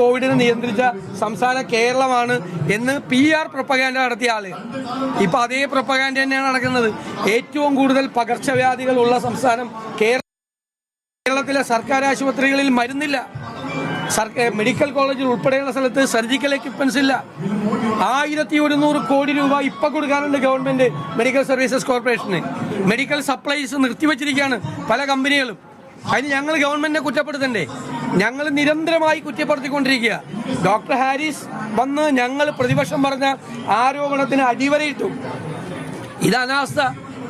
കോവിഡിനെ നിയന്ത്രിച്ച സംസ്ഥാനം കേരളമാണ് എന്ന് പി ആർ പ്രൊപ്പഗാൻഡ നടത്തിയ ആൾ. ഇപ്പൊ അതേ പ്രൊപ്പഗാൻഡ തന്നെയാണ് നടക്കുന്നത്. ഏറ്റവും കൂടുതൽ പകർച്ചവ്യാധികൾ ഉള്ള സംസ്ഥാനം കേരളം കേരളത്തിലെ സർക്കാർ ആശുപത്രികളിൽ മരുന്നില്ല. സർക്കാർ മെഡിക്കൽ കോളേജിൽ ഉൾപ്പെടെയുള്ള സ്ഥലത്ത് സർജിക്കൽ എക്യുപ്മെന്റ്സ് ഇല്ല. ആയിരത്തി ഒരുന്നൂറ് കോടി രൂപ ഇപ്പൊ കൊടുക്കാനുണ്ട് ഗവൺമെന്റ് മെഡിക്കൽ സർവീസസ് കോർപ്പറേഷന്. മെഡിക്കൽ സപ്ലൈസ് നിർത്തിവച്ചിരിക്കുകയാണ് പല കമ്പനികളും. അതിന് ഞങ്ങൾ ഗവൺമെന്റിനെ കുറ്റപ്പെടുത്തണ്ടേ? ഞങ്ങൾ നിരന്തരമായി കുറ്റപ്പെടുത്തിക്കൊണ്ടിരിക്കുക. ഡോക്ടർ ഹാരിസ് വന്ന് ഞങ്ങൾ പ്രതിപക്ഷം പറഞ്ഞ ആരോപണത്തിന് അടിവരയിട്ടു. ഇത് അനാസ്ഥ.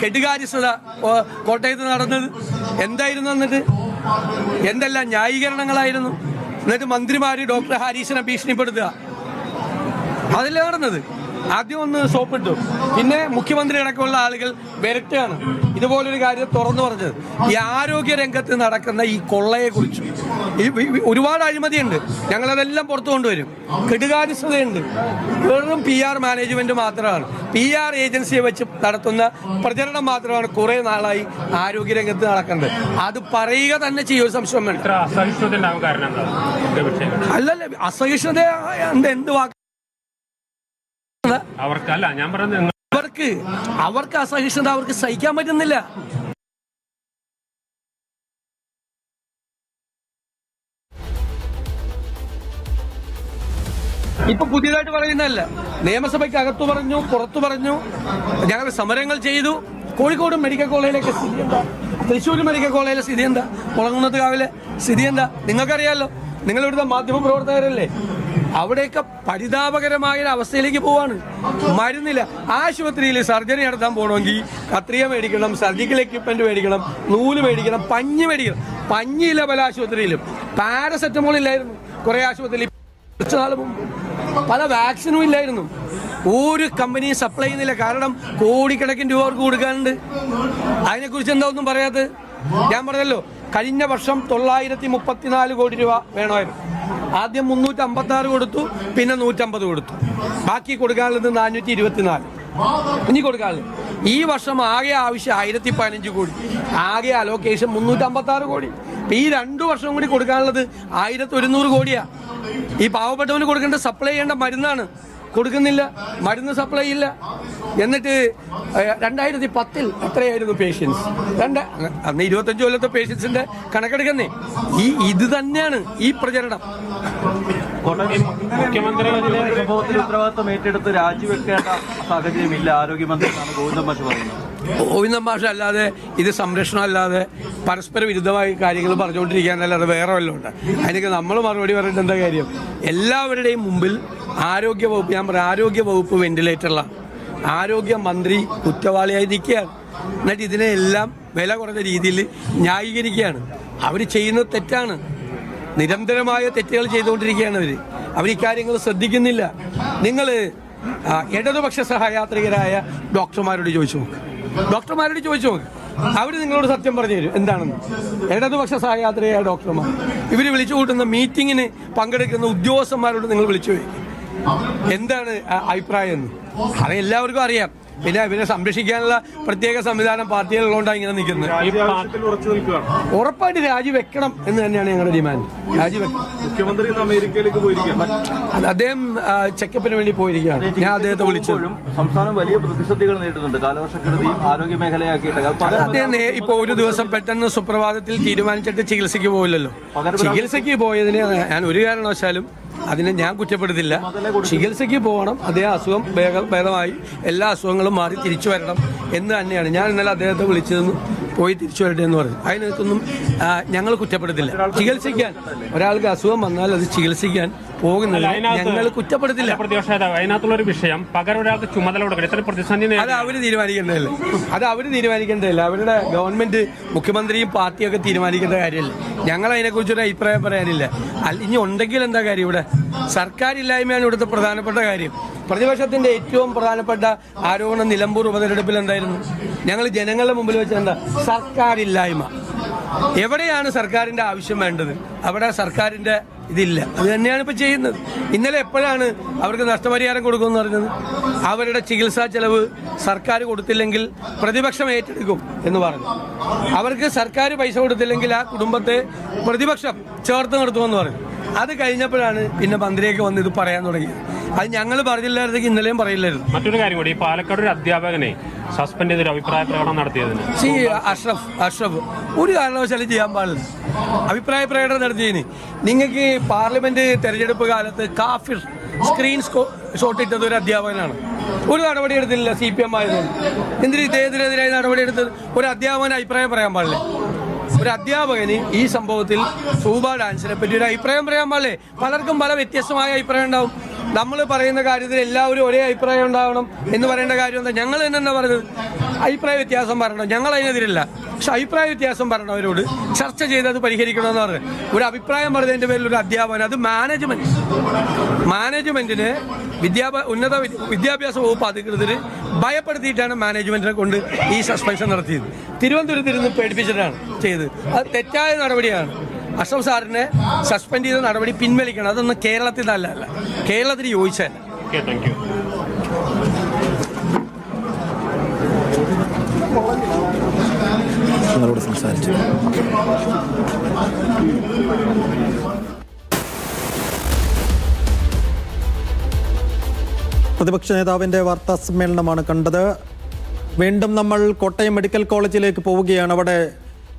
കെട്ടുകാര്യസ്ഥത കോട്ടയത്ത് നടന്നത്. എന്തായിരുന്നു എന്നിട്ട്? എന്തെല്ലാം ന്യായീകരണങ്ങളായിരുന്നു? എന്നിട്ട് മന്ത്രിമാര് ഡോക്ടർ ഹാരിസിനെ ഭീഷണിപ്പെടുത്തുക. അതല്ലേ നടന്നത്? ആദ്യം ഒന്ന് സോപ്പിട്ടു പിന്നെ മുഖ്യമന്ത്രി അടക്കമുള്ള ആളുകൾ വരട്ടാണ് ഇതുപോലൊരു കാര്യം തുറന്നു പറഞ്ഞത്. ഈ ആരോഗ്യ രംഗത്ത് നടക്കുന്ന ഈ കൊള്ളയെ കുറിച്ച് ഒരുപാട് അഴിമതിയുണ്ട്. ഞങ്ങളതെല്ലാം പുറത്തു കൊണ്ടുവരും. കെടുകാര്യസ്ഥതയുണ്ട്. വെറും പി ആർ മാനേജ്മെന്റ് മാത്രമാണ്. പി ആർ ഏജൻസിയെ വെച്ച് നടത്തുന്ന പ്രചരണം മാത്രമാണ് കുറെ നാളായി ആരോഗ്യ രംഗത്ത് നടക്കുന്നത്. അത് പറയുക തന്നെ ചെയ്യും. സംശയം അല്ലല്ല അസഹിഷ്ണുത എന്ത് എന്ത് വാക്ക് അവർക്ക് അല്ല ഞാൻ പറഞ്ഞത് അവർക്ക് അവർക്ക് അസഹിഷ്ണുത അവർക്ക് സഹിക്കാൻ പറ്റുന്നില്ല. ഇപ്പൊ പുതിയതായിട്ട് പറയുന്നതല്ല. നിയമസഭയ്ക്ക് അകത്തു പറഞ്ഞു പുറത്തു പറഞ്ഞു ഞങ്ങൾ സമരങ്ങൾ ചെയ്തു. കോഴിക്കോട് മെഡിക്കൽ കോളേജിലേക്ക് സ്ഥിതി എന്താ? തൃശ്ശൂർ മെഡിക്കൽ കോളേജിലെ സ്ഥിതി എന്താ? മുളങ്ങുന്നത് കാവിലെ സ്ഥിതി എന്താ? നിങ്ങൾക്കറിയാലോ നിങ്ങളിവിടുത്തെ മാധ്യമ പ്രവർത്തകരല്ലേ? അവിടെയൊക്കെ പരിതാപകരമായ അവസ്ഥയിലേക്ക് പോവാണ്. മരുന്നില്ല. ആശുപത്രിയിൽ സർജറി നടത്താൻ പോകണമെങ്കിൽ കത്രിക മേടിക്കണം സർജിക്കൽ എക്യുപ്മെന്റ് മേടിക്കണം നൂൽ മേടിക്കണം പഞ്ഞ് മേടിക്കണം. പഞ്ഞില്ല പല ആശുപത്രിയിലും. പാരസെറ്റമോൾ ഇല്ലായിരുന്നു. കുറെ ആശുപത്രിയിൽ കുറച്ച് നാൾ പല വാക്സിനും ഇല്ലായിരുന്നു. ഒരു കമ്പനിയും സപ്ലൈ ചെയ്യുന്നില്ല. കാരണം കോടിക്കണക്കിന് രൂപ അവർക്ക് കൊടുക്കാനുണ്ട്. അതിനെക്കുറിച്ച് എന്താ ഒന്നും പറയാത്തത്? ഞാൻ പറഞ്ഞല്ലോ കഴിഞ്ഞ വർഷം തൊള്ളായിരത്തി മുപ്പത്തിനാല് കോടി രൂപ വേണമായിരുന്നു. ആദ്യം മുന്നൂറ്റി അമ്പത്തി ആറ് കൊടുത്തു പിന്നെ നൂറ്റമ്പത് കൊടുത്തു. ബാക്കി കൊടുക്കാനുള്ളത് നാനൂറ്റി ഇരുപത്തിനാല് ഇനി കൊടുക്കാനുള്ളത്. ഈ വർഷം ആകെ ആവശ്യം ആയിരത്തി പതിനഞ്ച് കോടി. ആകെ അലോക്കേഷൻ മുന്നൂറ്റി അമ്പത്തി ആറ് കോടി ഈ രണ്ടു വർഷം കൂടി കൊടുക്കാനുള്ളത് ആയിരത്തി ഒരുന്നൂറ് കോടിയാ. ഈ പാവപ്പെട്ടവന് കൊടുക്കേണ്ട സപ്ലൈ ചെയ്യേണ്ട മരുന്നാണ്. കൊടുക്കുന്നില്ല മരുന്ന് സപ്ലൈ ഇല്ല. എന്നിട്ട് രണ്ടായിരത്തി പത്തിൽ എത്രയായിരുന്നു പേഷ്യൻസ് രണ്ട് അന്ന് ഇരുപത്തഞ്ച് കൊല്ലത്തെ പേഷ്യൻസിന്റെ കണക്കെടുക്കുന്നേ. ഈ ഇത് തന്നെയാണ് ഈ പ്രചരണം. മുഖ്യമന്ത്രിയുടെ സംഭവത്തിൽ ഉത്തരവാദിത്തം ഏറ്റെടുത്ത് രാജിവെക്കേണ്ട സാഹചര്യമില്ല. ആരോഗ്യമന്ത്രി എന്നാണ് ഗോവിന്ദൻ മാഷ് പറയുന്നത്. ഗോവിന്ദൻ ഭാഷ അല്ലാതെ ഇത് സംരക്ഷണം അല്ലാതെ പരസ്പര വിരുദ്ധമായ കാര്യങ്ങൾ പറഞ്ഞുകൊണ്ടിരിക്കാനല്ലാതെ വേറെ വല്ലതും ഉണ്ട്. അതിനൊക്കെ നമ്മൾ മറുപടി പറഞ്ഞിട്ട് എന്താ കാര്യം? എല്ലാവരുടെയും മുമ്പിൽ ആരോഗ്യ വകുപ്പ് ഞാൻ പറയാം ആരോഗ്യ വകുപ്പ് വെന്റിലേറ്ററിലാണ് ആരോഗ്യ മന്ത്രി കുറ്റവാളിയായി നിൽക്കുകയാണ് എന്നിട്ട് ഇതിനെല്ലാം വില കുറഞ്ഞ രീതിയിൽ ന്യായീകരിക്കുകയാണ്. അവർ ചെയ്യുന്നത് തെറ്റാണ്. നിരന്തരമായ തെറ്റുകൾ ചെയ്തുകൊണ്ടിരിക്കുകയാണ് അവർ അവർ ഇക്കാര്യങ്ങൾ ശ്രദ്ധിക്കുന്നില്ല. നിങ്ങൾ ഇടതുപക്ഷ സഹയാത്രികരായ ഡോക്ടർമാരോട് ചോദിച്ചു നോക്ക്. ഡോക്ടർമാരോട് ചോദിച്ചു നോക്ക്. അവർ നിങ്ങളോട് സത്യം പറഞ്ഞു തരും. എന്താണെന്ന്? ഇടതുപക്ഷ സഹയാത്രികരായ ഡോക്ടർമാർ. ഇവർ വിളിച്ചു കൂട്ടുന്ന മീറ്റിങ്ങിന് പങ്കെടുക്കുന്ന ഉദ്യോഗസ്ഥന്മാരോട് നിങ്ങൾ വിളിച്ചു ചോദിക്കും. എന്താണ് അഭിപ്രായം എന്ന്? അത് എല്ലാവർക്കും അറിയാം. പിന്നെ ഇവരെ സംരക്ഷിക്കാനുള്ള പ്രത്യേക സംവിധാനം പാർട്ടികളുള്ളതുകൊണ്ടാണ് ഇങ്ങനെ നിൽക്കുന്നത്. ഉറപ്പായിട്ട് രാജി രാജിവെക്കണം എന്ന് തന്നെയാണ് ഞങ്ങളുടെ ഡിമാൻഡ്. രാജിവെക്കണം മുഖ്യമന്ത്രി അമേരിക്കയിലേക്ക് പോയിരിക്കുകയാണ്. അദ്ദേഹം ചെക്കപ്പിന് വേണ്ടി പോയിരിക്കുകയാണ്. ഞാൻ അദ്ദേഹത്തെ വിളിച്ചു സംസ്ഥാനം വലിയ പ്രതിസന്ധികൾ നേരിടുന്നുണ്ട്. കാലവർഷക്കെടുതി ആരോഗ്യ മേഖലയാക്കിയിട്ട് അദ്ദേഹം ഇപ്പൊ ഒരു ദിവസം പെട്ടെന്ന് സുപ്രഭാതത്തിൽ തീരുമാനിച്ചിട്ട് ചികിത്സയ്ക്ക് പോയില്ലല്ലോ ചികിത്സയ്ക്ക് പോയതിന് ഞാൻ ഒരു കാരണവശാലും അതിനെ ഞാൻ കുറ്റപ്പെടുത്തില്ല. ചികിത്സയ്ക്ക് പോകണം. അദ്ദേഹം അസുഖം ഭേദമായി എല്ലാ അസുഖങ്ങളും മാറി തിരിച്ചു വരണം എന്ന് തന്നെയാണ്. ഞാൻ ഇന്നലെ അദ്ദേഹത്തെ വിളിച്ചതെന്ന് പോയി തിരിച്ചു വരട്ടെ എന്ന് പറഞ്ഞു. അതിനകത്തൊന്നും ഞങ്ങൾ കുറ്റപ്പെടുത്തില്ല. ചികിത്സിക്കാൻ ഒരാൾക്ക് അസുഖം വന്നാൽ അത് ചികിത്സിക്കാൻ പോകുന്നത് ഞങ്ങൾ കുറ്റപ്പെടുത്തില്ല. പ്രതിപക്ഷ നേതാവ് അതിനകത്തുള്ള ഒരു വിഷയം പകരം ഒരാൾക്ക് ചുമതല കൊടുക്കണം. ഇത്ര പ്രതിസന്ധി അത് അവർ തീരുമാനിക്കേണ്ടതല്ലേ? അത് അവർ തീരുമാനിക്കേണ്ടതല്ല? അവരുടെ ഗവൺമെന്റ് മുഖ്യമന്ത്രിയും പാർട്ടിയൊക്കെ തീരുമാനിക്കേണ്ട കാര്യമല്ല? ഞങ്ങൾ അതിനെക്കുറിച്ചൊരു അഭിപ്രായം പറയാനില്ല. ഇനി ഉണ്ടെങ്കിൽ എന്താ കാര്യം ഇവിടെ? സർക്കാരില്ലായ്മയാണ് ഇവിടുത്തെ പ്രധാനപ്പെട്ട കാര്യം. പ്രതിപക്ഷത്തിന്റെ ഏറ്റവും പ്രധാനപ്പെട്ട ആരോപണം നിലമ്പൂർ ഉപതെരഞ്ഞെടുപ്പിൽ എന്തായിരുന്നു? ഞങ്ങൾ ജനങ്ങളുടെ മുമ്പിൽ വെച്ച് എന്താ സർക്കാരില്ലായ്മ. എവിടെയാണ് സർക്കാരിന്റെ ആവശ്യം വേണ്ടത്? അവിടെ സർക്കാരിന്റെ ഇതില്ല. അത് തന്നെയാണ് ഇപ്പൊ ചെയ്യുന്നത്. ഇന്നലെ എപ്പോഴാണ് അവർക്ക് നഷ്ടപരിഹാരം കൊടുക്കുമെന്ന് പറഞ്ഞത്? അവരുടെ ചികിത്സാ ചെലവ് സർക്കാർ കൊടുത്തില്ലെങ്കിൽ പ്രതിപക്ഷം ഏറ്റെടുക്കും എന്ന് പറഞ്ഞു. അവർക്ക് സർക്കാർ പൈസ കൊടുത്തില്ലെങ്കിൽ ആ കുടുംബത്തെ പ്രതിപക്ഷം ചേർത്ത് നിർത്തുമെന്ന് പറഞ്ഞു. അത് കഴിഞ്ഞപ്പോഴാണ് പിന്നെ മന്ത്രിയൊക്കെ വന്ന് ഇത് പറയാൻ തുടങ്ങിയത്. അത് ഞങ്ങൾ പറഞ്ഞില്ലായിരുന്നെങ്കിൽ ഇന്നലെയും പറയില്ലായിരുന്നു. മറ്റൊരു കാര്യം കൂടി ഈ പാലക്കാട് ഒരു അധ്യാപകനെ സസ്പെൻഡ് ചെയ്തൊരു അഭിപ്രായ പ്രകടനം നടത്തിയതിന്. സി അഷ്റഫ് അഷ്റഫ് ഒരു കാരണവശാലും ചെയ്യാൻ പാടില്ല. അഭിപ്രായ പ്രകടനം നടത്തിയതിന്. നിങ്ങൾക്ക് പാർലമെന്റ് തെരഞ്ഞെടുപ്പ് കാലത്ത് കാഫിർ സ്ക്രീൻ ഷോട്ട് ഇട്ടത് ഒരു അധ്യാപകനാണ്. ഒരു നടപടി എടുത്തില്ല സി പി എം ആയതുകൊണ്ട്. എന്തിന് ഇദ്ദേഹത്തിനെതിരായി നടപടി എടുത്തത്? ഒരു അധ്യാപകന് അഭിപ്രായം പറയാൻ പാടില്ലേ. ഒരു അധ്യാപകന് ഈ സംഭവത്തിൽ സൂബ ഡാൻസിനെ പറ്റി ഒരു അഭിപ്രായം പറയാൻ പാടില്ലേ? പലർക്കും പല വ്യത്യസ്തമായ അഭിപ്രായം ഉണ്ടാവും. നമ്മൾ പറയുന്ന കാര്യത്തിൽ എല്ലാവരും ഒരേ അഭിപ്രായം ഉണ്ടാവണം എന്ന് പറയേണ്ട കാര്യം എന്താ? ഞങ്ങൾ തന്നെ എന്താ പറയുന്നത്? അഭിപ്രായ വ്യത്യാസം പറയണം? ഞങ്ങൾ അതിനെതിരല്ല. പക്ഷെ അഭിപ്രായ വ്യത്യാസം പറഞ്ഞവരോട് ചർച്ച ചെയ്ത് അത് പരിഹരിക്കണമെന്ന് പറഞ്ഞു. ഒരു അഭിപ്രായം പറഞ്ഞതിന്റെ പേരിൽ ഒരു അധ്യാപകൻ അത് മാനേജ്മെന്റ് മാനേജ്മെന്റിന് വിദ്യാഭ്യാസ ഉന്നത വിദ്യാഭ്യാസ വകുപ്പ് അധികൃതർ ഭയപ്പെടുത്തിയിട്ടാണ് മാനേജ്മെന്റിനെ കൊണ്ട് ഈ സസ്പെൻഷൻ നടത്തിയത്. തിരുവനന്തപുരത്ത് ഇരുന്ന് പേടിപ്പിച്ചിട്ടാണ് ചെയ്തത്. അത് തെറ്റായ നടപടിയാണ്. അഷ്റഫ് സാറിനെ സസ്പെൻഡ് ചെയ്ത നടപടി പിൻവലിക്കണം. അതൊന്ന് കേരളത്തിൽ നല്ലതല്ല കേരളത്തിന് യോജിച്ചതല്ല നിങ്ങളോട് സംസാരിച്ചു. പ്രതിപക്ഷ നേതാവിന്റെ വാർത്താ സമ്മേളനമാണ് കണ്ടത്. വീണ്ടും നമ്മൾ കോട്ടയം മെഡിക്കൽ കോളേജിലേക്ക് പോവുകയാണ്. അവിടെ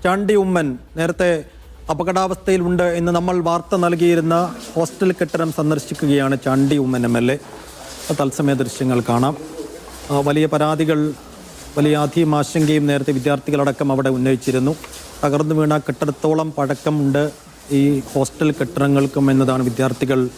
ചാണ്ടി ഉമ്മൻ നേരത്തെ അപകടാവസ്ഥയിലുണ്ട് എന്ന് നമ്മൾ വാർത്ത നൽകിയിരുന്ന ഹോസ്റ്റൽ കെട്ടിടം സന്ദർശിക്കുകയാണ് Chandy Oommen M L A. തത്സമയ ദൃശ്യങ്ങൾ കാണാം. വലിയ പരാതികൾ വലിയ ആധിയും ആശങ്കയും നേരത്തെ വിദ്യാർത്ഥികളടക്കം അവിടെ ഉന്നയിച്ചിരുന്നു. തകർന്നു വീണ കെട്ടിടത്തോളം പഴക്കമുണ്ട് ഈ ഹോസ്റ്റൽ കെട്ടിടങ്ങൾക്കും എന്നതാണ് വിദ്യാർത്ഥികൾ